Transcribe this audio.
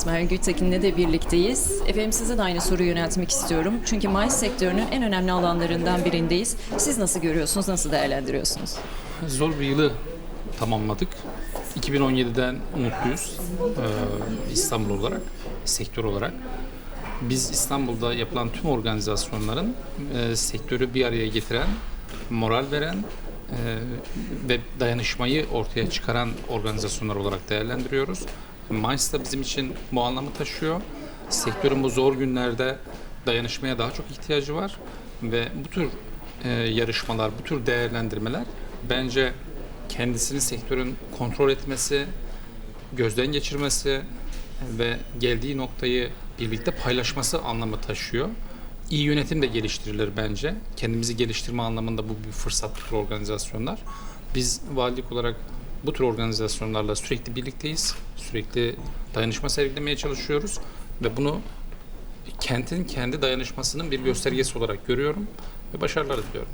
İsmail Gültekin'le de birlikteyiz. Efendim size de aynı soruyu yöneltmek istiyorum. Çünkü maaş sektörünün en önemli alanlarından birindeyiz. Siz nasıl görüyorsunuz, nasıl değerlendiriyorsunuz? Zor bir yılı tamamladık. 2017'den umutluyuz ee, İstanbul olarak, sektör olarak. Biz İstanbul'da yapılan tüm organizasyonların e, sektörü bir araya getiren, moral veren e, ve dayanışmayı ortaya çıkaran organizasyonlar olarak değerlendiriyoruz. Mayıs da bizim için bu anlamı taşıyor. Sektörün bu zor günlerde dayanışmaya daha çok ihtiyacı var ve bu tür e, yarışmalar, bu tür değerlendirmeler bence kendisini sektörün kontrol etmesi, gözden geçirmesi ve geldiği noktayı birlikte paylaşması anlamı taşıyor. İyi yönetim de geliştirilir bence. Kendimizi geliştirme anlamında bu bir fırsat organizasyonlar. Biz valilik olarak bu tür organizasyonlarla sürekli birlikteyiz. Sürekli dayanışma sergilemeye çalışıyoruz ve bunu kentin kendi dayanışmasının bir göstergesi olarak görüyorum ve başarılar diliyorum.